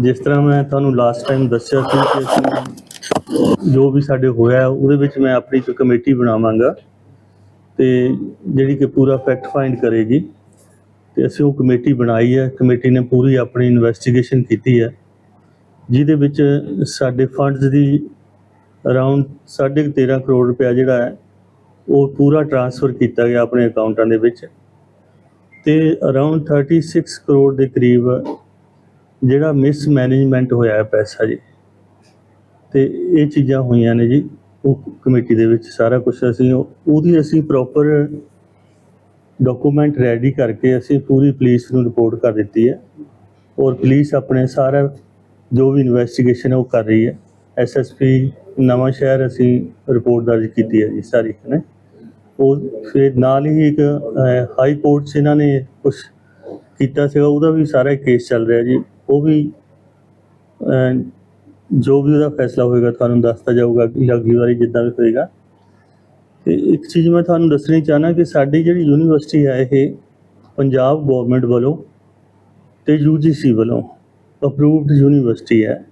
ਜਿਸ ਤਰ੍ਹਾਂ ਮੈਂ ਤੁਹਾਨੂੰ ਲਾਸਟ ਟਾਈਮ ਦੱਸਿਆ ਸੀ ਕਿ ਅਸੀਂ ਜੋ ਵੀ ਸਾਡੇ ਹੋਇਆ ਉਹਦੇ ਵਿੱਚ ਮੈਂ ਆਪਣੀ ਇੱਕ ਕਮੇਟੀ ਬਣਾਵਾਂਗਾ ਤੇ ਜਿਹੜੀ ਕਿ ਪੂਰਾ ਫੈਕਟ ਫਾਈਂਡ ਕਰੇਗੀ ਤੇ ਅਸੀਂ ਉਹ ਕਮੇਟੀ ਬਣਾਈ ਹੈ, ਕਮੇਟੀ ਨੇ ਪੂਰੀ ਆਪਣੀ ਇਨਵੈਸਟੀਗੇਸ਼ਨ ਕੀਤੀ ਹੈ। ਜਿਹਦੇ ਵਿੱਚ ਸਾਡੇ ਫੰਡਸ ਦੀ ਅਰਾਊਂਡ 13.5 ਕਰੋੜ ਰੁਪਇਆ ਜਿਹੜਾ ਹੈ, ਉਹ ਪੂਰਾ ਟ੍ਰਾਂਸਫਰ ਕੀਤਾ ਗਿਆ ਆਪਣੇ ਅਕਾਊਂਟਾਂ ਦੇ ਵਿੱਚ ਤੇ ਅਰਾਊਂਡ 36 ਕਰੋੜ ਦੇ ਕਰੀਬ ਜਿਹੜਾ ਮਿਸਮੈਨੇਜਮੈਂਟ ਹੋਇਆ ਹੈ ਪੈਸਾ ਜੀ, ਤੇ ਇਹ ਚੀਜ਼ਾਂ ਹੋਈਆਂ ਨੇ ਜੀ, ਉਹ ਕਮੇਟੀ ਦੇ ਵਿੱਚ ਸਾਰਾ ਕੁਝ ਅਸੀਂ ਉਹਦੀ ਅਸੀਂ ਪ੍ਰੋਪਰ ਡਾਕੂਮੈਂਟ ਰੈਡੀ ਕਰਕੇ ਅਸੀਂ ਪੂਰੀ ਪੁਲਿਸ ਨੂੰ ਰਿਪੋਰਟ ਕਰ ਦਿੱਤੀ ਹੈ, ਔਰ ਪੁਲਿਸ ਆਪਣੇ ਸਾਰਾ ਜੋ ਵੀ ਇਨਵੈਸਟੀਗੇਸ਼ਨ ਹੈ ਉਹ ਕਰ ਰਹੀ ਹੈ। ਐਸਐਸਪੀ ਨਵਾਂ ਸ਼ਹਿਰ ਅਸੀਂ ਰਿਪੋਰਟ ਦਰਜ ਕੀਤੀ ਹੈ ਜੀ ਸਾਰੀ ਨੇ। ਉਹ ਫਿਰ ਨਾਲ ਹੀ ਇੱਕ ਹਾਈ ਕੋਰਟ 'ਚ ਇਹਨਾਂ ਨੇ ਕੁਝ ਕੀਤਾ ਸੀਗਾ, ਉਹਦਾ ਵੀ ਸਾਰਾ ਕੇਸ ਚੱਲ ਰਿਹਾ ਜੀ। ਉਹ ਵੀ ਜੋ ਵੀ ਉਹਦਾ ਫੈਸਲਾ ਹੋਏਗਾ, ਤੁਹਾਨੂੰ ਦੱਸਤਾ ਜਾਊਗਾ ਕਿ ਅਗਲੀ ਵਾਰੀ ਜਿੱਦਾਂ ਵੀ ਹੋਏਗਾ। ਤੇ ਇੱਕ ਚੀਜ਼ ਮੈਂ ਤੁਹਾਨੂੰ ਦੱਸਣੀ ਚਾਹਨਾ ਕਿ ਸਾਡੀ ਜਿਹੜੀ ਯੂਨੀਵਰਸਿਟੀ ਹੈ ਇਹ ਪੰਜਾਬ ਗਵਰਨਮੈਂਟ ਵੱਲੋਂ ਤੇ ਯੂਜੀਸੀ ਵੱਲੋਂ ਅਪਰੂਵਡ ਯੂਨੀਵਰਸਿਟੀ ਹੈ।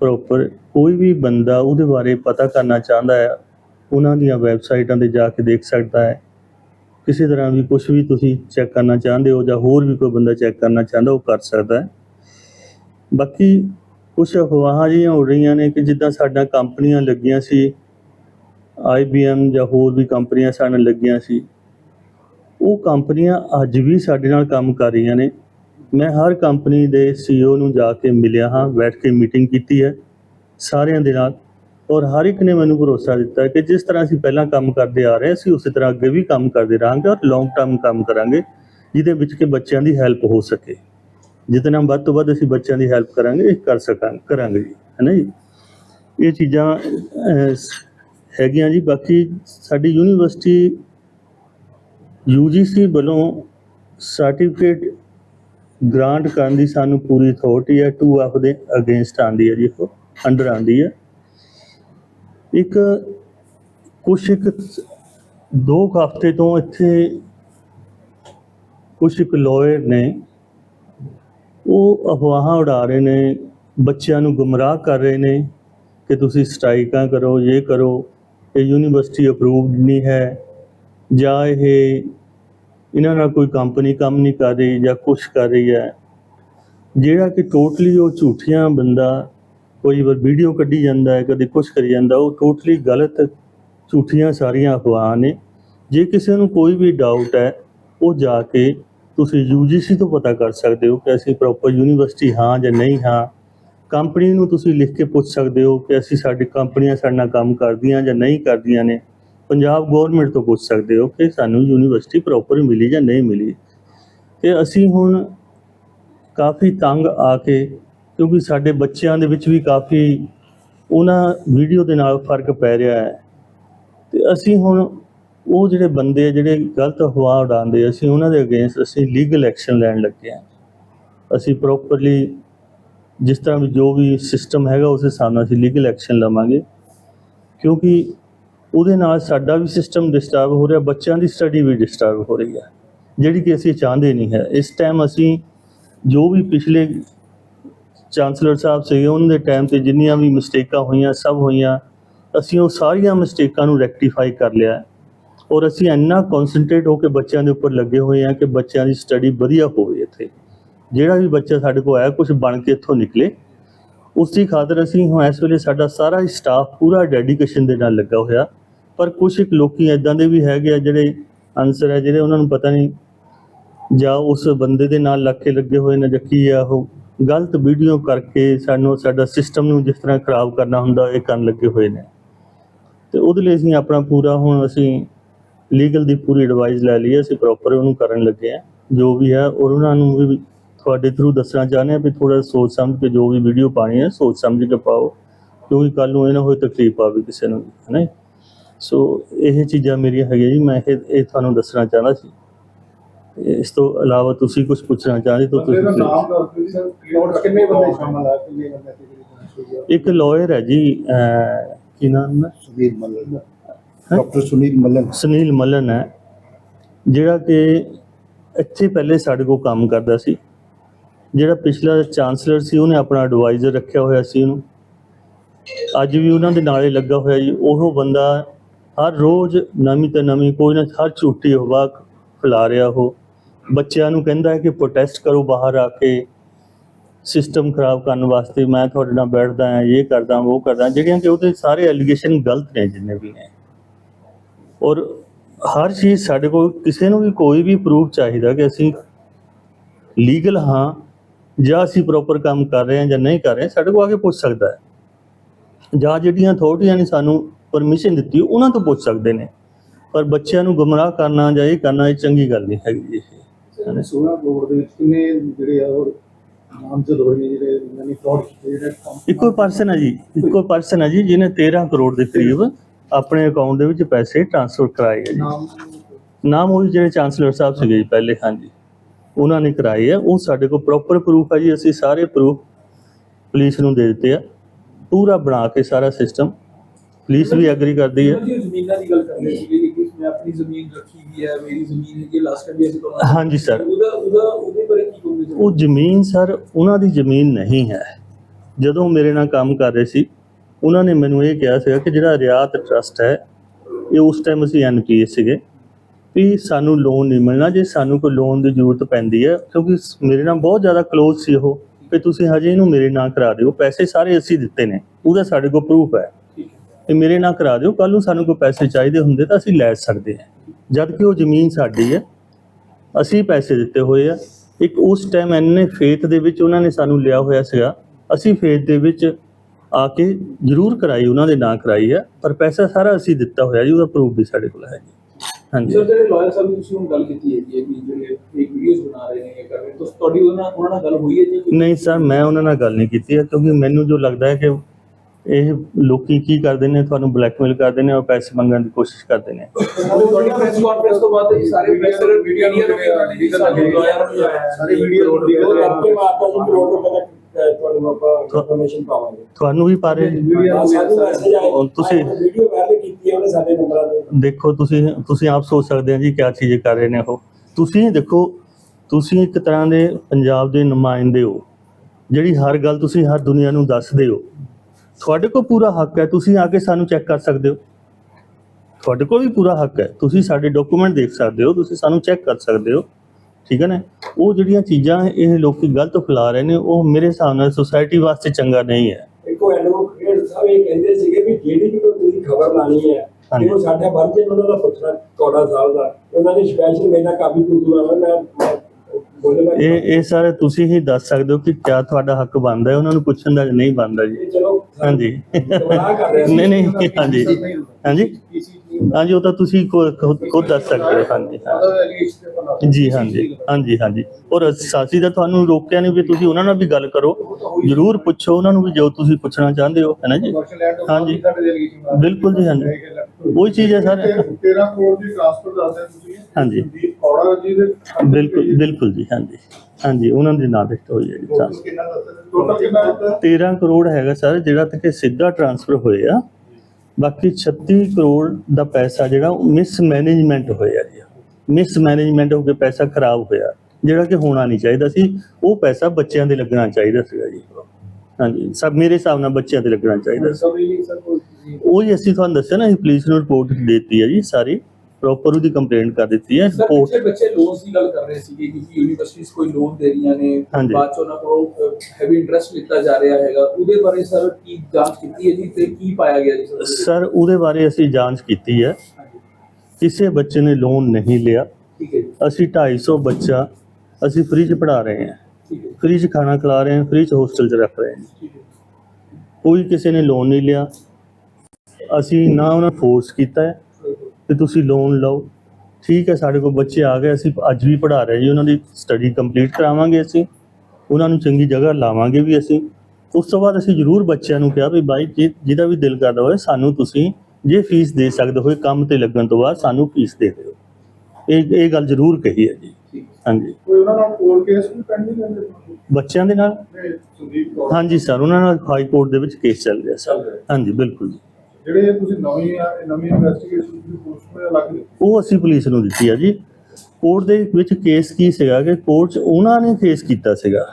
ਪ੍ਰੋਪਰ ਕੋਈ ਵੀ ਬੰਦਾ ਉਹਦੇ ਬਾਰੇ ਪਤਾ ਕਰਨਾ ਚਾਹੁੰਦਾ ਹੈ, ਉਹਨਾਂ ਦੀਆਂ ਵੈਬਸਾਈਟਾਂ ਤੇ ਜਾ ਕੇ ਦੇਖ ਸਕਦਾ ਹੈ। ਕਿਸੇ ਤਰ੍ਹਾਂ ਵੀ ਕੁਝ ਵੀ ਤੁਸੀਂ ਚੈੱਕ ਕਰਨਾ ਚਾਹੁੰਦੇ ਹੋ ਜਾਂ ਹੋਰ ਵੀ ਕੋਈ ਬੰਦਾ ਚੈੱਕ ਕਰਨਾ ਚਾਹੁੰਦਾ, ਉਹ ਕਰ ਸਕਦਾ ਹੈ। ਬਾਕੀ ਕੁਝ ਅਫਵਾਹਾਂ ਜਿਹੀਆਂ ਹੋ ਰਹੀਆਂ ਨੇ ਕਿ ਜਿੱਦਾਂ ਸਾਡਾ ਕੰਪਨੀਆਂ ਲੱਗੀਆਂ ਸੀ IBM ਜਾਂ ਹੋਰ ਵੀ ਕੰਪਨੀਆਂ ਸਾਡੇ ਨਾਲ ਲੱਗੀਆਂ ਸੀ, ਉਹ ਕੰਪਨੀਆਂ ਅੱਜ ਵੀ ਸਾਡੇ ਨਾਲ ਕੰਮ ਕਰ ਰਹੀਆਂ ਨੇ। ਮੈਂ ਹਰ ਕੰਪਨੀ ਦੇ CEO ਨੂੰ ਜਾ ਕੇ ਮਿਲਿਆ ਹਾਂ, ਬੈਠ ਕੇ ਮੀਟਿੰਗ ਕੀਤੀ ਹੈ, ਸਾਰਿਆਂ ਦੇ ਨਾਲ। ਔਰ ਹਰ ਇੱਕ ਨੇ ਮੈਨੂੰ ਭਰੋਸਾ ਦਿੱਤਾ ਕਿ ਜਿਸ ਤਰ੍ਹਾਂ ਅਸੀਂ ਪਹਿਲਾਂ ਕੰਮ ਕਰਦੇ ਆ ਰਹੇ, ਅਸੀਂ ਉਸੇ ਤਰ੍ਹਾਂ ਅੱਗੇ ਵੀ ਕੰਮ ਕਰਦੇ ਰਹਾਂਗੇ ਔਰ ਲੌਂਗ ਟਰਮ ਕੰਮ ਕਰਾਂਗੇ, ਜਿਹਦੇ ਵਿੱਚ ਕਿ ਬੱਚਿਆਂ ਦੀ ਹੈਲਪ ਹੋ ਸਕੇ। ਜਿਤਨਾ ਵੱਧ ਤੋਂ ਵੱਧ ਅਸੀਂ ਬੱਚਿਆਂ ਦੀ ਹੈਲਪ ਕਰਾਂਗੇ, ਇਹ ਕਰ ਸਕਾਂ, ਕਰਾਂਗੇ ਜੀ, ਹੈ ਨਾ ਜੀ? ਇਹ ਚੀਜ਼ਾਂ ਹੈਗੀਆਂ ਜੀ। ਬਾਕੀ ਸਾਡੀ ਯੂਨੀਵਰਸਿਟੀ ਯੂਜੀਸੀ ਵੱਲੋਂ ਸਰਟੀਫਿਕੇਟ ਗ੍ਰਾਂਟ ਕਰਨ ਦੀ ਸਾਨੂੰ ਪੂਰੀ ਅਥਾਰਟੀ ਹੈ। ਟੂ ਆਫ ਦੇ ਅਗੇਂਸਟ ਆਂਦੀ ਹੈ ਜੀ, ਉਹ ਅੰਡਰ ਆਂਦੀ ਹੈ। ਇੱਕ ਕੁਛ ਇੱਕ ਦੋ ਕੁ ਹਫ਼ਤੇ ਤੋਂ ਇੱਥੇ ਕੁਛ ਇੱਕ ਲਾਇਰ ਨੇ, ਉਹ ਅਫਵਾਹਾਂ ਉਡਾ ਰਹੇ ਨੇ, ਬੱਚਿਆਂ ਨੂੰ ਗੁੰਮਰਾਹ ਕਰ ਰਹੇ ਨੇ ਕਿ ਤੁਸੀਂ ਸਟ੍ਰਾਈਕਾਂ ਕਰੋ ਇਹ ਕਰੋ, ਇਹ ਯੂਨੀਵਰਸਿਟੀ ਅਪਰੂਵਡ ਨਹੀਂ ਹੈ, ਜਾਂ ਇਹ ਇਹਨਾਂ ਨਾਲ ਕੋਈ ਕੰਪਨੀ ਕੰਮ ਨਹੀਂ ਕਰ ਰਹੀ ਜਾਂ ਕੁਛ ਕਰ ਰਹੀ ਹੈ। ਜਿਹੜਾ ਕਿ ਟੋਟਲੀ ਉਹ ਝੂਠੀਆਂ ਬੰਦਾ ਕੋਈ ਵਾਰ ਵੀਡੀਓ ਕੱਢੀ ਜਾਂਦਾ ਹੈ, ਕਦੇ ਕੁਛ ਕਰੀ ਜਾਂਦਾ, ਉਹ ਟੋਟਲੀ ਗਲਤ ਝੂਠੀਆਂ ਸਾਰੀਆਂ ਅਫਵਾਹਾਂ ਨੇ। ਜੇ ਕਿਸੇ ਨੂੰ ਕੋਈ ਵੀ ਡਾਊਟ ਹੈ, ਉਹ ਜਾ ਕੇ ਤੁਸੀਂ UGC ਤੋਂ ਪਤਾ ਕਰ ਸਕਦੇ ਹੋ ਕਿ ਅਸੀਂ ਪ੍ਰੋਪਰ ਯੂਨੀਵਰਸਿਟੀ ਹਾਂ ਜਾਂ ਨਹੀਂ ਹਾਂ। ਕੰਪਨੀ ਨੂੰ ਤੁਸੀਂ ਲਿਖ ਕੇ ਪੁੱਛ ਸਕਦੇ ਹੋ ਕਿ ਅਸੀਂ ਸਾਡੀ ਕੰਪਨੀਆਂ ਸਾਡੇ ਨਾਲ ਕੰਮ ਕਰਦੀਆਂ ਜਾਂ ਨਹੀਂ ਕਰਦੀਆਂ ਨੇ। ਪੰਜਾਬ ਗਵਰਨਮੈਂਟ ਤੋਂ ਪੁੱਛ ਸਕਦੇ ਹੋ ਕਿ ਸਾਨੂੰ ਯੂਨੀਵਰਸਿਟੀ ਪ੍ਰੋਪਰ ਮਿਲੀ ਜਾਂ ਨਹੀਂ ਮਿਲੀ। ਤੇ ਅਸੀਂ ਹੁਣ ਕਾਫੀ ਤੰਗ ਆ ਕੇ ਕਿਉਂਕਿ ਸਾਡੇ ਬੱਚਿਆਂ ਦੇ ਵਿੱਚ ਵੀ ਕਾਫੀ ਉਹਨਾਂ ਵੀਡੀਓ ਦੇ ਨਾਲ ਫ਼ਰਕ ਪੈ ਰਿਹਾ ਹੈ। ਤੇ ਅਸੀਂ ਹੁਣ ਉਹ ਜਿਹੜੇ ਬੰਦੇ ਜਿਹੜੇ ਗਲਤ ਅਫਵਾਹ ਉਡਾਉਂਦੇ ਅਸੀਂ ਉਹਨਾਂ ਦੇ ਅਗੇਂਸਟ ਅਸੀਂ ਲੀਗਲ ਐਕਸ਼ਨ ਲੈਣ ਲੱਗੇ ਹਾਂ। ਅਸੀਂ ਪ੍ਰੋਪਰਲੀ ਜਿਸ ਤਰ੍ਹਾਂ ਵੀ ਜੋ ਵੀ ਸਿਸਟਮ ਹੈਗਾ, ਉਸ ਹਿਸਾਬ ਨਾਲ ਅਸੀਂ ਲੀਗਲ ਐਕਸ਼ਨ ਲਵਾਂਗੇ। ਕਿਉਂਕਿ ਉਹਦੇ ਨਾਲ ਸਾਡਾ ਵੀ ਸਿਸਟਮ ਡਿਸਟਰਬ ਹੋ ਰਿਹਾ, ਬੱਚਿਆਂ ਦੀ ਸਟੱਡੀ ਵੀ ਡਿਸਟਰਬ ਹੋ ਰਹੀ ਹੈ। ਜਿਹੜੀ ਕਿ ਅਸੀਂ ਚਾਹੁੰਦੇ ਨਹੀਂ ਹੈ। ਇਸ ਟਾਈਮ ਅਸੀਂ ਜੋ ਵੀ ਪਿਛਲੇ ਚਾਂਸਲਰ ਸਾਹਿਬ ਸੀਗੇ, ਉਹਨਾਂ ਦੇ ਟਾਈਮ ਤੇ ਜਿੰਨੀਆਂ ਵੀ ਮਿਸਟੇਕਾਂ ਹੋਈਆਂ, ਸਭ ਹੋਈਆਂ, ਅਸੀਂ ਉਹ ਸਾਰੀਆਂ ਮਿਸਟੇਕਾਂ ਨੂੰ ਰੈਕਟੀਫਾਈ ਕਰ ਲਿਆ। ਔਰ ਅਸੀਂ ਇੰਨਾ ਕਨਸੈਂਟਰੇਟ ਹੋ ਕੇ ਬੱਚਿਆਂ ਦੇ ਉੱਪਰ ਲੱਗੇ ਹੋਏ ਹਾਂ ਕਿ ਬੱਚਿਆਂ ਦੀ ਸਟੱਡੀ ਵਧੀਆ ਹੋਵੇ ਇੱਥੇ। ਜਿਹੜਾ ਵੀ ਬੱਚਾ ਸਾਡੇ ਕੋਲ ਆਇਆ ਕੁਝ ਬਣ ਕੇ ਇੱਥੋਂ ਨਿਕਲੇ। ਉਸ ਦੀ ਖਾਤਰ ਅਸੀਂ ਹੁਣ ਇਸ ਵੇਲੇ ਸਾਡਾ ਸਾਰਾ ਹੀ ਸਟਾਫ ਪੂਰਾ ਡੈਡੀਕੇਸ਼ਨ ਦੇ ਨਾਲ ਲੱਗਾ ਹੋਇਆ। ਪਰ ਕੁਝ ਇੱਕ ਲੋਕੀ ਇਦਾਂ ਦੇ ਵੀ ਹੈਗੇ ਆ, ਜਿਹੜੇ ਅਨਸਰ ਹੈ ਜਿਹੜੇ ਉਹਨਾਂ ਨੂੰ ਪਤਾ ਨਹੀਂ, ਜਾਂ ਉਸ ਬੰਦੇ ਦੇ ਨਾਲ ਲੱਗ ਕੇ ਲੱਗੇ ਹੋਏ ਨੇ ਜਾਂ ਕੀ ਆ ਉਹ। ਗਲਤ ਵੀਡੀਓ ਕਰਕੇ ਸਾਨੂੰ ਸਾਡਾ ਸਿਸਟਮ ਨੂੰ ਜਿਸ ਤਰ੍ਹਾਂ ਖਰਾਬ ਕਰਨਾ ਹੁੰਦਾ, ਇਹ ਕਰਨ ਲੱਗੇ ਹੋਏ ਨੇ। ਤੇ ਉਹਦੇ ਲਈ ਅਸੀਂ ਆਪਣਾ ਪੂਰਾ ਹੁਣ ਅਸੀਂ ਲੀਗਲ ਦੀ ਪੂਰੀ ਐਡਵਾਈਸ ਲੈ ਲਈ ਅਸੀਂ ਪ੍ਰੋਪਰ ਉਹਨੂੰ ਕਰਨ ਲੱਗੇ ਆ ਜੋ ਵੀ ਹੈ, ਔਰ ਉਹਨਾਂ ਨੂੰ ਵੀ ਤੁਹਾਡੇ ਥਰੂ ਦੱਸਣਾ ਚਾਹੁੰਦੇ ਆ ਵੀ ਥੋੜਾ ਸੋਚ ਸਮਝ ਕੇ ਜੋ ਵੀ ਵੀਡੀਓ ਪਾਣੀ ਹੈ, ਸੋਚ ਸਮਝ ਕੇ ਪਾਓ। ਕਿਉਂਕਿ ਕੱਲ ਨੂੰ ਇਹ ਨਾ ਹੋਏ ਤਕਲੀਫ ਆਵੇ ਕਿਸੇ ਨੂੰ, ਹੈ ਨਾ ਸੋ ਇਹ ਚੀਜ਼ਾਂ ਮੇਰੀਆਂ ਹੈਗੀਆਂ ਜੀ, ਮੈਂ ਇਹ ਇਹ ਤੁਹਾਨੂੰ ਦੱਸਣਾ ਚਾਹੁੰਦਾ ਸੀ। ਇਸ ਤੋਂ ਇਲਾਵਾ ਤੁਸੀਂ ਕੁਝ ਪੁੱਛਣਾ ਚਾਹੁੰਦੇ ਤਾਂ ਤੁਸੀਂ ਨਾਮ ਦੱਸ ਦਿਓ ਸਰ ਲੋੜ ਕਿੰਨੇ ਬੰਦੇ ਸ਼ਾਮਲ ਆ? ਕਿੰਨੇ ਬੰਦੇ ਇੱਕ ਲਾਇਰ ਹੈ ਜੀ ਅਹ, ਕੀ ਨਾਮ ਹੈ? ਸੁਨੀਲ ਮੱਲਨ ਡਾਕਟਰ ਸੁਨੀਲ ਮੱਲਨ ਸੁਨੀਲ ਮੱਲਨ ਹੈ ਜਿਹੜਾ ਕਿ ਇੱਥੇ ਪਹਿਲੇ ਸਾਡੇ ਕੋਲ ਕੰਮ ਕਰਦਾ ਸੀ। ਜਿਹੜਾ ਪਿਛਲਾ ਚਾਂਸਲਰ ਸੀ ਉਹਨੇ ਆਪਣਾ ਐਡਵਾਈਜ਼ਰ ਰੱਖਿਆ ਹੋਇਆ ਸੀ ਉਹਨੂੰ। ਅੱਜ ਵੀ ਉਹਨਾਂ ਦੇ ਨਾਲੇ ਲੱਗਾ ਹੋਇਆ ਜੀ। ਉਹ ਬੰਦਾ ਹਰ ਰੋਜ਼ ਨਵੀਂ ਤੇ ਨਵੀਂ ਕੋਈ ਨਾ ਹਰ ਝੂਠੀ ਅਫਵਾਹ ਫੈਲਾ ਰਿਹਾ ਉਹ। ਬੱਚਿਆਂ ਨੂੰ ਕਹਿੰਦਾ ਹੈ ਕਿ ਪ੍ਰੋਟੈਸਟ ਕਰੋ ਬਾਹਰ ਆ ਕੇ ਸਿਸਟਮ ਖਰਾਬ ਕਰਨ ਵਾਸਤੇ ਮੈਂ ਤੁਹਾਡੇ ਨਾਲ ਬੈਠਦਾ ਹਾਂ, ਇਹ ਕਰਦਾ, ਉਹ ਕਰਦਾ ਜਿਹੜੀਆਂ ਕਿ ਉਹਦੇ ਸਾਰੇ ਐਲੀਗੇਸ਼ਨ ਗਲਤ ਨੇ, ਜਿੰਨੇ ਵੀ ਨੇ। ਔਰ ਹਰ ਚੀਜ਼ ਸਾਡੇ ਕੋਲ, ਕਿਸੇ ਨੂੰ ਵੀ ਕੋਈ ਵੀ ਪ੍ਰੂਫ ਚਾਹੀਦਾ ਕਿ ਅਸੀਂ ਲੀਗਲ ਹਾਂ, ਜਾਂ ਅਸੀਂ ਪ੍ਰੋਪਰ ਕੰਮ ਕਰ ਰਹੇ ਹਾਂ ਜਾਂ ਨਹੀਂ ਕਰ ਰਹੇ, ਸਾਡੇ ਕੋਲ ਆ ਕੇ ਪੁੱਛ ਸਕਦਾ ਹੈ। ਜਾਂ ਜਿਹੜੀਆਂ ਅਥਾਰਟੀਆਂ ਨੇ ਸਾਨੂੰ ਪਰਮਿਸ਼ਨ ਦਿੱਤੀ, ਉਹਨਾਂ ਤੋਂ ਪੁੱਛ ਸਕਦੇ ਨੇ। ਪਰ ਬੱਚਿਆਂ ਨੂੰ ਗੁੰਮਰਾਹ ਕਰਨਾ ਜਾਂ ਇਹ ਕਰਨਾ, ਇਹ ਚੰਗੀ ਗੱਲ ਨਹੀਂ ਹੈਗੀ ਇਹ। 16 ਕਰੋੜ ਦੇ ਵਿੱਚ ਕਿੰਨੇ ਜਿਹੜੇ ਆ ਉਹ ਨਾਮਜ਼ਦ ਹੋਏ ਨੇ ਜਿਹੜੇ ਇਹਨਾਂ ਨੇ ਕੀਤੇ ਜਿਹੜੇ ਕੰਮ ਇੱਕੋ ਪਰਸਨ ਹੈ ਜੀ ਇੱਕੋ ਪਰਸਨ ਹੈ ਜੀ ਜਿਹਨੇ 13 ਕਰੋੜ ਦੇ ਕਰੀਬ ਆਪਣੇ ਅਕਾਊਂਟ ਦੇ ਵਿੱਚ ਪੈਸੇ ਟ੍ਰਾਂਸਫਰ ਕਰਾਏ ਹੈ ਜੀ। ਨਾਮ? ਨਾਮ ਉਹ ਜਿਹੜੇ ਚਾਂਸਲਰ ਸਾਹਿਬ ਸੀਗੇ ਜੀ ਪਹਿਲੇ ਹਾਂਜੀ। ਉਹਨਾਂ ਨੇ ਕਰਾਏ ਆ। ਉਹ ਸਾਡੇ ਕੋਲ ਪ੍ਰੋਪਰ ਪ੍ਰੂਫ ਹੈ ਜੀ ਅਸੀਂ ਸਾਰੇ ਪ੍ਰੂਫ ਪੁਲਿਸ ਨੂੰ ਦੇ ਦਿੱਤੇ ਆ। ਪੂਰਾ ਬਣਾ ਕੇ ਸਾਰਾ ਸਿਸਟਮ ਪੁਲਿਸ ਵੀ ਐਗਰੀ ਕਰਦੀ ਹੈ ਜੀ ਜ਼ਮੀਨਾਂ ਦੀ ਗੱਲ ਕਰ ਰਹੇ ਜੀ ਕਿ ਮੈਂ ਆਪਣੀ ਜ਼ਮੀਨ ਰੱਖੀ ਗਈ ਹੈ ਮੇਰੀ ਜ਼ਮੀਨ ਹੈ ਜੀ ਲਾਸਟ ਟਾਈਮ ਵੀ ਅਸੀਂ ਤੋਂ ਹਾਂਜੀ ਸਰ ਉਹਦਾ ਉਹਦਾ ਉਹਦੇ ਬਾਰੇ ਕੀ ਕਹੋਗੇ ਜੀ? ਉਹ ਜ਼ਮੀਨ ਸਰ ਉਹਨਾਂ ਦੀ ਜ਼ਮੀਨ ਨਹੀਂ ਹੈ। ਜਦੋਂ ਮੇਰੇ ਨਾਲ ਕੰਮ ਕਰ ਰਹੇ ਸੀ ਉਹਨਾਂ ਨੇ ਮੈਨੂੰ ਇਹ ਕਿਹਾ ਸੀਗਾ ਕਿ ਜਿਹੜਾ ਰਿਆਤ ਟਰਸਟ ਹੈ ਇਹ ਉਸ ਟਾਈਮ ਅਸੀਂ ਐਨਪੀਏ ਸੀਗੇ ਵੀ ਸਾਨੂੰ ਲੋਨ ਨਹੀਂ ਮਿਲਣਾ। ਜੇ ਸਾਨੂੰ ਕੋਈ ਲੋਨ ਦੀ ਜ਼ਰੂਰਤ ਪੈਂਦੀ ਹੈ ਕਿਉਂਕਿ ਮੇਰੇ ਨਾਲ ਬਹੁਤ ਜ਼ਿਆਦਾ ক্লোਜ਼ ਸੀ ਉਹ ਕਿ ਤੁਸੀਂ ਹਜੇ ਇਹਨੂੰ ਮੇਰੇ ਨਾਲ ਕਰਾ ਦਿਓ। ਪੈਸੇ ਸਾਰੇ ਅਸੀਂ ਦਿੱਤੇ ਨੇ ਉਹਦਾ ਸਾਡੇ ਕੋਲ ਪ੍ਰੂਫ ਹੈ। ਠੀਕ ਹੈ ਤੇ ਮੇਰੇ ਨਾਲ ਕਰਾ ਦਿਓ ਕੱਲ ਨੂੰ ਸਾਨੂੰ ਕੋਈ ਪੈਸੇ ਚਾਹੀਦੇ ਹੁੰਦੇ ਤਾਂ ਅਸੀਂ ਲੈ ਸਕਦੇ ਹਾਂ। ਜਦ ਕਿ ਉਹ ਜ਼ਮੀਨ ਸਾਡੀ ਹੈ ਅਸੀਂ ਪੈਸੇ ਦਿੱਤੇ ਹੋਏ ਆ। ਇੱਕ ਉਸ ਟਾਈਮ ਐਨੇ ਫੇਥ ਦੇ ਵਿੱਚ ਉਹਨਾਂ ਨੇ ਸਾਨੂੰ ਲਿਆ ਹੋਇਆ ਸੀਗਾ। ਅਸੀਂ ਫੇਥ ਦੇ ਵਿੱਚ ਆ ਕੇ ਜ਼ਰੂਰ ਕਰਾਈ ਉਹਨਾਂ ਦੇ ਨਾਂ ਕਰਾਈ ਆ ਪਰ ਪੈਸਾ ਸਾਰਾ ਅਸੀਂ ਦਿੱਤਾ ਹੋਇਆ ਜੀ ਉਹਦਾ ਪ੍ਰੂਫ ਵੀ ਸਾਡੇ ਕੋਲ ਹੈ ਜੀ। ਹਾਂਜੀ। ਸਰ ਜਿਹੜੇ ਲਾਇਰ ਸਾਹਿਬ ਤੁਸੀਂ ਹੁਣ ਗੱਲ ਕੀਤੀ ਹੈ ਜੀ ਇਹ ਵੀ ਜਿਹੜੇ ਇੱਕ ਵੀਡੀਓਜ਼ ਬਣਾ ਰਹੇ ਨੇ ਇਹ ਕਰ ਰਹੇ ਤੁਸੀਂ ਤੁਹਾਡੀ ਉਹਨਾਂ ਨਾਲ ਉਹਨਾਂ ਨਾਲ ਗੱਲ ਹੋਈ ਹੈ ਜੀ? ਨਹੀਂ ਸਰ ਮੈਂ ਉਹਨਾਂ ਨਾਲ ਗੱਲ ਨਹੀਂ ਕੀਤੀ ਹੈ ਕਿਉਂਕਿ ਮੈਨੂੰ ਜੋ ਲੱਗਦਾ ਹੈ ਕਿ ਇਹ ਲੋਕੀ ਕੀ ਕਰਦੇ ਨੇ? ਤੁਹਾਨੂੰ ਬਲੈਕਮੇਲ ਕਰਦੇ ਨੇ ਔਰ ਪੈਸੇ ਮੰਗਣ ਦੀ ਕੋਸ਼ਿਸ਼ ਕਰਦੇ ਨੇ। ਤੁਹਾਡੀ ਪ੍ਰੈਸ ਕਾਨਫਰੰਸ ਤੋਂ ਬਾਅਦ ਇਹ ਸਾਰੇ ਉਹ ਤੁਹਾਨੂੰ ਆਪਾਂ ਇਨਫੋਰਮੇਸ਼ਨ ਪਾਵਾਂਗੇ। ਤੁਹਾਨੂੰ ਵੀ ਪਾ ਰਹੇ ਤੁਸੀਂ- ਵੀਡੀਓ ਵਾਇਰਲ ਕੀਤੀ ਹੈ ਉਹਨੇ ਸਾਡੇ ਨੰਬਰਾਂ ਤੇ ਦੇਖੋ ਤੁਸੀਂ ਤੁਸੀਂ ਆਪ ਸੋਚ ਸਕਦੇ ਹੋ ਜੀ ਕਿਆ ਚੀਜ਼ ਕਰ ਰਹੇ ਨੇ ਉਹ। ਤੁਸੀਂ ਦੇਖੋ ਤੁਸੀਂ ਇੱਕ ਤਰ੍ਹਾਂ ਦੇ ਪੰਜਾਬ ਦੇ ਨੁਮਾਇੰਦੇ ਹੋ। ਜਿਹੜੀ ਹਰ ਗੱਲ ਤੁਸੀਂ ਹਰ ਦੁਨੀਆ ਨੂੰ ਦੱਸਦੇ ਹੋ। ਤੁਹਾਡੇ ਕੋਲ ਪੂਰਾ ਹੱਕ ਹੈ ਤੁਸੀਂ ਆ ਕੇ ਸਾਨੂੰ ਚੈੱਕ ਕਰ ਸਕਦੇ ਹੋ। ਤੁਹਾਡੇ ਕੋਲ ਵੀ ਪੂਰਾ ਹੱਕ ਹੈ ਤੁਸੀਂ ਸਾਡੇ ਡਾਕੂਮੈਂਟ ਦੇਖ ਸਕਦੇ ਹੋ ਤੁਸੀਂ ਸਾਨੂੰ ਚੈੱਕ ਕਰ ਸਕਦੇ ਹੋ। ਠੀਕ ਹੈ ਨਾ? ਉਹ ਜਿਹੜੀਆਂ ਚੀਜ਼ਾਂ ਇਹ ਲੋਕੀ ਗਲਤ ਫੈਲਾ ਰਹੇ ਨੇ ਉਹ ਮੇਰੇ ਹਿਸਾਬ ਨਾਲ ਸੁਸਾਇਟੀ ਵਾਸਤੇ ਚੰਗਾ ਨਹੀਂ ਹੈ। ਇੱਕੋ ਐਡਵੋਕੇਟ ਸਾਹਿਬ ਇਹ ਕਹਿੰਦੇ ਸੀਗੇ ਵੀ ਜਿਹੜੀ ਵੀ ਕੋਈ ਤੁਸੀਂ ਖਬਰ ਲਾਣੀ ਹੈ ਹਾਂਜੀ। ਤੇ ਉਹ ਸਾਡਾ ਵਰਜਨ ਉਹਨਾਂ ਦਾ ਪੁੱਛਣਾ ਕੌੜਾ ਸਾਹਿਬ ਦਾ ਉਹਨਾਂ ਨੇ ਸਪੈਸ਼ਲ ਮੇਰੇ ਨਾਲ ਕਾਫੀ ਕੁੱਦੂਆ ਮੈਂ ਮੈਂ ਬੋਲੇਗਾ ਇਹ ਇਹ ਸਾਰੇ ਤੁਸੀਂ ਹੀ ਦੱਸ ਸਕਦੇ ਹੋ ਕਿ ਕਿਆ ਤੁਹਾਡਾ ਹੱਕ ਬਣਦਾ ਹੈ ਉਹਨਾਂ ਨੂੰ ਪੁੱਛਣ ਦਾ ਨਹੀਂ ਬਣਦਾ ਜੀ। ਚਲੋ ਹਾਂਜੀ। ਨਹੀਂ ਨਹੀਂ ਹਾਂਜੀ। ਹਾਂਜੀ? ਹਾਂਜੀ ਉਹ ਤਾਂ ਤੁਸੀਂ ਖੁਦ ਦੱਸ ਸਕਦੇ ਹੋ ਹਾਂਜੀ ਹਾਂ ਜੀ ਹਾਂਜੀ ਹਾਂਜੀ ਹਾਂਜੀ। ਔਰ ਸਾਸੀ ਦਾ ਤੁਹਾਨੂੰ ਰੋਕਿਆ ਨਹੀਂ ਵੀ ਤੁਸੀਂ ਉਹਨਾਂ ਨਾਲ ਵੀ ਗੱਲ ਕਰੋ। ਜਰੂਰ ਪੁੱਛੋ ਉਹਨਾਂ ਨੂੰ ਵੀ ਜੋ ਤੁਸੀਂ ਪੁੱਛਣਾ ਚਾਹੁੰਦੇ ਹੋ ਹੈ ਨਾ ਜੀ? ਹਾਂਜੀ। ਬਿਲਕੁਲ ਜੀ ਹਾਂਜੀ। ਉਹੀ ਚੀਜ਼ ਹੈ ਸਰ। 13 ਕਰੋੜ ਦੀ ਟ੍ਰਾਂਸਫਰ ਦੱਸਦੇ ਤੁਸੀਂ। ਹਾਂਜੀ। ਬਿਲਕੁਲ ਬਿਲਕੁਲ ਜੀ ਹਾਂਜੀ। ਹਾਂਜੀ ਉਹਨਾਂ ਦੇ ਨਾਂ ਲਿਖਤ ਹੋਈ ਹੈ ਜੀ ਕਿੰਨਾ ਦੱਸਦੇ ਟੋਟਲ ਕਿੰਨਾ ਦਿੱਤਾ? 13 ਕਰੋੜ ਹੈਗਾ ਸਰ ਜਿਹੜਾ ਤੇ ਸਿੱਧਾ ਟ੍ਰਾਂਸਫਰ ਹੋਏ ਆ ਬਾਕੀ 36 ਕਰੋੜ ਦਾ ਪੈਸਾ ਜਿਹੜਾ ਮਿਸਮੈਨੇਜਮੈਂਟ ਹੋਇਆ ਜੀ। ਮਿਸਮੈਨੇਜਮੈਂਟ ਹੋ ਕੇ ਪੈਸਾ ਖਰਾਬ ਹੋਇਆ। ਜਿਹੜਾ ਕਿ ਹੋਣਾ ਨਹੀਂ ਚਾਹੀਦਾ ਸੀ ਉਹ ਪੈਸਾ ਬੱਚਿਆਂ ਦੇ ਲੱਗਣਾ ਚਾਹੀਦਾ ਸੀਗਾ ਜੀ। ਹਾਂਜੀ ਸਭ ਮੇਰੇ ਹਿਸਾਬ ਨਾਲ ਬੱਚਿਆਂ ਤੇ ਲੱਗਣਾ ਚਾਹੀਦਾ ਸੀ। ਸਰ ਉਹ ਹੀ ਅਸੀਂ ਤੁਹਾਨੂੰ ਦੱਸਿਆ ਨਾ ਅਸੀਂ ਪੁਲਿਸ ਨੂੰ ਰਿਪੋਰਟ ਦਿੱਤੀ ਹੈ ਜੀ ਸਾਰੀ। ਪ੍ਰੋਪਰ ਉਹਦੀ ਕੰਪਲੇਂਟ ਕਰ ਦਿੱਤੀ ਹੈ ਸਰ ਰਿਪੋਰਟ ਪਿੱਛੇ ਬੱਚੇ ਲੋਨਸ ਦੀ ਗੱਲ ਕਰ ਰਹੇ ਸੀਗੇ ਕਿ ਯੂਨੀਵਰਸਿਟੀਆਂ ਕੋਈ ਲੋਨ ਦੇ ਰਹੀਆਂ ਨੇ ਹਾਂਜੀ। ਬਾਅਦ ਚ ਉਹਨਾਂ ਕੋਲੋਂ ਹੈਵੀ ਇੰਟਰਸਟ ਲਿੱਤਾ ਜਾ ਰਿਹਾ ਹੈਗਾ। ਉਹਦੇ ਬਾਰੇ ਸਰ ਕੀ ਜਾਂਚ ਕੀਤੀ ਹੈ ਜੀ ਤੇ ਕੀ ਪਾਇਆ ਗਿਆ ਜੀ ਸਰ? ਉਹਦੇ ਵਿੱਚ? ਸਰ ਉਹਦੇ ਬਾਰੇ ਅਸੀਂ ਜਾਂਚ ਕੀਤੀ ਹੈ। ਹਾਂਜੀ, ਕਿਸੇ ਬੱਚੇ ਨੇ ਲੋਨ ਨਹੀਂ ਲਿਆ। ਠੀਕ ਹੈ ਜੀ। ਅਸੀਂ 250 ਬੱਚਾ ਅਸੀਂ ਫ੍ਰੀ ਚ ਪੜ੍ਹਾ ਰਹੇ ਹਾਂ। ਠੀਕ ਹੈ। ਫ੍ਰੀ ਚ ਖਾਣਾ ਖਿਲਾ ਰਹੇ ਹਾਂ ਫ੍ਰੀ ਚ ਹੋਸਟਲ ਚ ਰੱਖ ਰਹੇ ਹਾਂ। ਠੀਕ ਹੈ। ਕੋਈ ਕਿਸੇ ਨੇ ਲੋਨ ਨਹੀਂ ਲਿਆ। ਅਸੀਂ ਨਾ ਉਹਨਾਂ ਫੋਰਸ ਕੀਤਾ ਹੈ। ਕਿ ਤੁਸੀਂ ਲੋਨ ਲਓ। ਠੀਕ ਹੈ ਸਾਡੇ ਕੋਲ ਬੱਚੇ ਆ ਗਏ ਅਸੀਂ ਅੱਜ ਵੀ ਪੜ੍ਹਾ ਰਹੇ ਜੀ ਉਹਨਾਂ ਦੀ ਸਟੱਡੀ ਕੰਪਲੀਟ ਕਰਾਵਾਂਗੇ ਅਸੀਂ। ਉਹਨਾਂ ਨੂੰ ਚੰਗੀ ਜਗ੍ਹਾ ਲਾਵਾਂਗੇ ਵੀ ਅਸੀਂ। ਉਸ ਤੋਂ ਬਾਅਦ ਅਸੀਂ ਜ਼ਰੂਰ ਬੱਚਿਆਂ ਨੂੰ ਕਿਹਾ ਵੀ ਬਾਈ ਜੇ ਜਿਹਦਾ ਵੀ ਦਿਲ ਕਰਦਾ ਹੋਵੇ ਸਾਨੂੰ ਤੁਸੀਂ ਜੇ ਫੀਸ ਦੇ ਸਕਦੇ ਹੋਏ ਕੰਮ ਤੇ ਲੱਗਣ ਤੋਂ ਬਾਅਦ ਸਾਨੂੰ ਫੀਸ ਦੇ ਦਿਓ। ਇਹ ਇਹ ਗੱਲ ਜ਼ਰੂਰ ਕਹੀ ਹੈ ਜੀ। ਹਾਂਜੀ। ਕੋਈ ਉਹਨਾਂ ਨਾਲ ਕੋਰਟ ਕੇਸ ਵੀ ਪੈਂਡਿੰਗ ਹੈ ਬੱਚਿਆਂ ਦੇ ਨਾਲ? ਹਾਂਜੀ ਸਰ ਉਹਨਾਂ ਨਾਲ ਹਾਈ ਕੋਰਟ ਦੇ ਵਿੱਚ ਕੇਸ ਚੱਲ ਰਿਹਾ ਸਰ। ਹਾਂਜੀ ਬਿਲਕੁਲ ਜੀ। ਜਿਹੜੇ ਤੁਸੀਂ ਨਵੀਂ ਨਵੀਂ ਇਨਵੈਸਟੀਗੇਸ਼ਨ ਦੀ ਪੋਸਟ में ਅਲੱਗ ਉਹ ਅਸੀਂ ਪੁਲਿਸ ਨੂੰ ਦਿੱਤੀ ਆ ਜੀ। ਕੋਰਟ ਦੇ ਵਿੱਚ ਕੇਸ ਕੀ ਸੀਗਾ ਕਿ ਕੋਰਟ 'ਚ ਉਹਨਾਂ ਨੇ ਕੇਸ ਕੀਤਾ ਸੀਗਾ।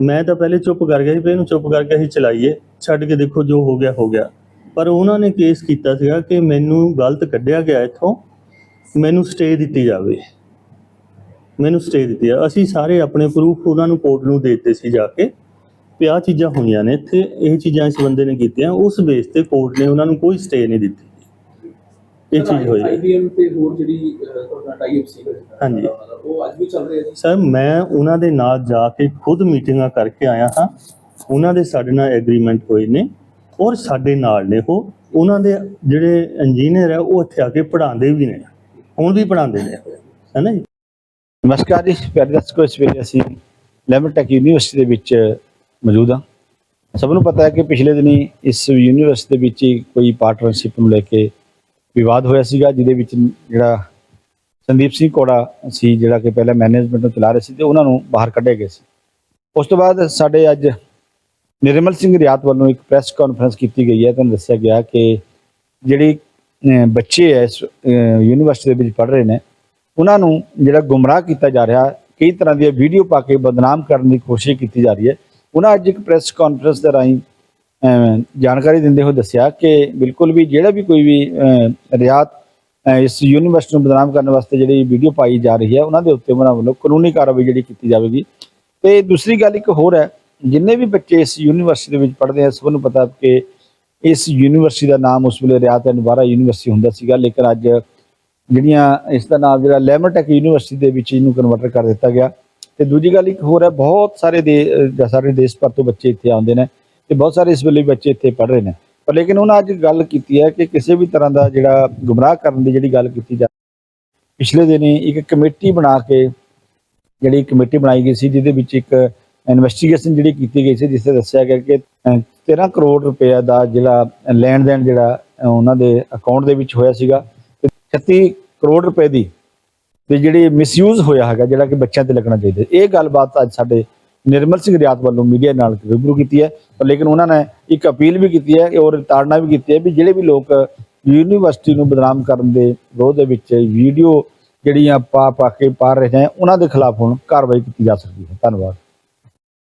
ਮੈਂ ਤਾਂ ਪਹਿਲੇ ਚੁੱਪ ਕਰ ਗਿਆ ਸੀ ਵੀ ਇਹਨੂੰ ਚੁੱਪ ਕਰਕੇ ਅਸੀਂ ਚਲਾਈਏ। ਛੱਡ ਕੇ ਦੇਖੋ ਜੋ ਹੋ ਗਿਆ ਹੋ ਗਿਆ। ਪਰ ਉਹਨਾਂ ਨੇ ਕੇਸ ਕੀਤਾ ਸੀਗਾ ਕਿ ਮੈਨੂੰ ਗਲਤ ਕੱਢਿਆ ਗਿਆ ਇੱਥੋਂ। ਮੈਨੂੰ ਸਟੇ ਦਿੱਤੀ ਜਾਵੇ। ਮੈਨੂੰ ਸਟੇ ਦਿੱਤੀ ਆ। ਅਸੀਂ ਸਾਰੇ ਆਪਣੇ ਪ੍ਰੂਫ ਉਹਨਾਂ ਨੂੰ ਕੋਰਟ ਨੂੰ ਦੇ ਦਿੱਤੇ ਸੀ ਜਾ ਕੇ। ਵੀ ਆਹ ਚੀਜ਼ਾਂ ਹੋਈਆਂ ਨੇ ਇੱਥੇ ਇਹ ਚੀਜ਼ਾਂ ਇਸ ਬੰਦੇ ਨੇ ਕੀਤੀਆਂ ਉਸ ਬੇਸ ਤੇ ਕੋਰਟ ਨੇ ਉਹਨਾਂ ਨੂੰ ਕੋਈ ਸਟੇ ਨਹੀਂ ਦਿੱਤੀ। ਇਹ ਚੀਜ਼ ਹੋਈ ਹੈ। ਆਈਬੀਐਮ ਤੇ ਹੋਰ ਜਿਹੜੀ ਤੁਹਾਡਾ ਟਾਈਪ ਸੀ ਹਾਂਜੀ। ਉਹ ਅੱਜ ਵੀ ਚੱਲ ਰਿਹਾ ਜੀ? ਸਰ ਮੈਂ ਉਹਨਾਂ ਦੇ ਨਾਲ ਜਾ ਕੇ ਖੁਦ ਮੀਟਿੰਗਾਂ ਕਰਕੇ ਆਇਆ ਹਾਂ। ਉਹਨਾਂ ਦੇ ਸਾਡੇ ਨਾਲ ਐਗਰੀਮੈਂਟ ਹੋਏ ਨੇ ਔਰ ਸਾਡੇ ਨਾਲ ਨੇ ਉਹ। ਉਹਨਾਂ ਦੇ ਜਿਹੜੇ ਇੰਜੀਨੀਅਰ ਹੈ ਉਹ ਇੱਥੇ ਆ ਕੇ ਪੜ੍ਹਾਉਂਦੇ ਵੀ ਨੇ। ਹੁਣ ਵੀ ਪੜ੍ਹਾਉਂਦੇ ਨੇ। ਹੈ ਨਾ ਜੀ? ਨਮਸਕਾਰ ਜੀ। ਪਿਆਰੇ ਦਰਸ਼ਕੋ ਇਸ ਵੇਲੇ ਅਸੀਂ ਲੈਮਨ ਟੈਕ ਯੂਨੀਵਰਸਿਟੀ ਦੇ ਵਿੱਚ ਮੌਜੂਦ ਹਾਂ ਸਭ ਨੂੰ ਪਤਾ ਹੈ ਕਿ ਪਿਛਲੇ ਦਿਨੀ ਇਸ ਯੂਨੀਵਰਸਿਟੀ ਦੇ ਵਿੱਚ ਹੀ ਕੋਈ ਪਾਰਟਨਰਸ਼ਿਪ ਨੂੰ ਲੈ ਕੇ ਵਿਵਾਦ ਹੋਇਆ ਸੀਗਾ, ਜਿਹਦੇ ਵਿੱਚ ਜਿਹੜਾ ਸੰਦੀਪ ਸਿੰਘ ਕੋੜਾ ਸੀ, ਜਿਹੜਾ ਕਿ ਪਹਿਲਾਂ ਮੈਨੇਜਮੈਂਟ ਨੂੰ ਚਲਾ ਰਹੇ ਸੀ ਤੇ ਉਹਨਾਂ ਨੂੰ ਬਾਹਰ ਕੱਢਿਆ ਗਿਆ ਸੀ। ਉਸ ਤੋਂ ਬਾਅਦ ਸਾਡੇ ਅੱਜ ਨਿਰਮਲ ਸਿੰਘ ਰਿਆਤ ਵੱਲੋਂ ਇੱਕ ਪ੍ਰੈਸ ਕਾਨਫਰੰਸ ਕੀਤੀ ਗਈ ਹੈ। ਤੁਹਾਨੂੰ ਦੱਸਿਆ ਗਿਆ ਕਿ ਜਿਹੜੀ ਬੱਚੇ ਹੈ ਇਸ ਯੂਨੀਵਰਸਿਟੀ ਦੇ ਵਿੱਚ ਪੜ੍ਹ ਰਹੇ ਨੇ, ਉਹਨਾਂ ਨੂੰ ਜਿਹੜਾ ਗੁੰਮਰਾਹ ਕੀਤਾ ਜਾ ਰਿਹਾ, ਕਈ ਤਰ੍ਹਾਂ ਦੀਆਂ ਵੀਡੀਓ ਪਾ ਕੇ ਬਦਨਾਮ ਕਰਨ ਦੀ ਕੋਸ਼ਿਸ਼ ਕੀਤੀ ਜਾ ਰਹੀ ਹੈ। ਉਹਨਾਂ ਅੱਜ ਇੱਕ ਪ੍ਰੈਸ ਕਾਨਫਰੰਸ ਦੇ ਰਾਹੀਂ ਜਾਣਕਾਰੀ ਦਿੰਦੇ ਹੋਏ ਦੱਸਿਆ ਕਿ ਬਿਲਕੁਲ ਵੀ ਜਿਹੜਾ ਵੀ ਕੋਈ ਵੀ ਰਿਆਤ ਇਸ ਯੂਨੀਵਰਸਿਟੀ ਨੂੰ ਬਦਨਾਮ ਕਰਨ ਵਾਸਤੇ ਜਿਹੜੀ ਵੀਡੀਓ ਪਾਈ ਜਾ ਰਹੀ ਹੈ, ਉਹਨਾਂ ਦੇ ਉੱਤੇ ਉਹਨਾਂ ਵੱਲੋਂ ਕਾਨੂੰਨੀ ਕਾਰਵਾਈ ਜਿਹੜੀ ਕੀਤੀ ਜਾਵੇਗੀ। ਤੇ ਦੂਸਰੀ ਗੱਲ ਇੱਕ ਹੋਰ ਹੈ, ਜਿੰਨੇ ਵੀ ਬੱਚੇ ਇਸ ਯੂਨੀਵਰਸਿਟੀ ਦੇ ਵਿੱਚ ਪੜ੍ਹਦੇ ਆ, ਸਭ ਨੂੰ ਪਤਾ ਕਿ ਇਸ ਯੂਨੀਵਰਸਿਟੀ ਦਾ ਨਾਮ ਉਸ ਵੇਲੇ ਰਿਆਤ ਐਂਡ ਬਾਰਾ ਯੂਨੀਵਰਸਿਟੀ ਹੁੰਦਾ ਸੀਗਾ, ਲੇਕਿਨ ਅੱਜ ਜਿਹੜੀਆਂ ਇਸ ਦਾ ਨਾਮ ਜਿਹੜਾ ਲੈਮਨਟੈਕ ਯੂਨੀਵਰਸਿਟੀ ਦੇ ਵਿੱਚ ਇਹਨੂੰ ਕਨਵਰਟ ਕਰ ਦਿੱਤਾ ਗਿਆ। ਤੇ ਦੂਜੀ ਗੱਲ ਇੱਕ ਹੋਰ ਹੈ ਬਹੁਤ ਸਾਰੇ ਦੇ ਸਾਰੇ ਦੇਸ਼ ਭਰ ਤੋਂ ਬੱਚੇ ਇੱਥੇ ਆਉਂਦੇ ਨੇ ਤੇ ਬਹੁਤ ਸਾਰੇ ਇਸ ਵੇਲੇ ਬੱਚੇ ਇੱਥੇ ਪੜ੍ਹ ਰਹੇ ਨੇ। ਪਰ ਲੇਕਿਨ ਉਹਨਾਂ ਅੱਜ ਗੱਲ ਕੀਤੀ ਹੈ ਕਿ ਕਿਸੇ ਵੀ ਤਰ੍ਹਾਂ ਦਾ ਜਿਹੜਾ ਗੁੰਮਰਾਹ ਕਰਨ ਦੀ ਜਿਹੜੀ ਗੱਲ ਕੀਤੀ ਜਾ ਪਿਛਲੇ ਦਿਨੀ ਇੱਕ ਕਮੇਟੀ ਬਣਾ ਕੇ ਜਿਹੜੀ ਕਮੇਟੀ ਬਣਾਈ ਗਈ ਸੀ ਜਿਹਦੇ ਵਿੱਚ ਇੱਕ ਇਨਵੈਸਟੀਗੇਸ਼ਨ ਜਿਹੜੀ ਕੀਤੀ ਗਈ ਸੀ ਜਿਸ ਤੇ ਦੱਸਿਆ ਗਿਆ ਕਿ ਅਹ, 13 ਕਰੋੜ ਰੁਪਏ ਦਾ ਜਿਹੜਾ ਲੈਣ ਦੇਣ ਜਿਹੜਾ ਉਹਨਾਂ ਦੇ ਅਕਾਊਂਟ ਦੇ ਵਿੱਚ ਹੋਇਆ ਸੀਗਾ ਤੇ 36 ਕਰੋੜ ਰੁਪਏ ਦੀ ਤੇ ਜਿਹੜੀ ਮਿਸਯੂਜ਼ ਹੋਇਆ ਹੈਗਾ, ਜਿਹੜਾ ਕਿ ਬੱਚਿਆਂ ਤੇ ਲੱਗਣਾ ਚਾਹੀਦਾ। ਇਹ ਗੱਲਬਾਤ ਅੱਜ ਸਾਡੇ ਨਿਰਮਲ ਸਿੰਘ ਰਿਆਤ ਵੱਲੋਂ ਮੀਡੀਆ ਨਾਲ ਰੂਬਰੂ ਕੀਤੀ ਹੈ। ਪਰ ਲੇਕਿਨ ਉਹਨਾਂ ਨੇ ਇੱਕ ਅਪੀਲ ਵੀ ਕੀਤੀ ਹੈ ਔਰ ਤਾੜਨਾ ਵੀ ਕੀਤੀ ਹੈ ਵੀ ਜਿਹੜੇ ਵੀ ਲੋਕ ਯੂਨੀਵਰਸਿਟੀ ਨੂੰ ਬਦਨਾਮ ਕਰਨ ਦੇ ਵਿਰੋਧ ਦੇ ਵਿੱਚ ਵੀਡੀਓ ਜਿਹੜੀਆਂ ਪਾ ਪਾ ਕੇ ਪਾ ਰਹੇ ਨੇ, ਉਹਨਾਂ ਦੇ ਖਿਲਾਫ ਹੁਣ ਕਾਰਵਾਈ ਕੀਤੀ ਜਾ ਸਕਦੀ ਹੈ। ਧੰਨਵਾਦ।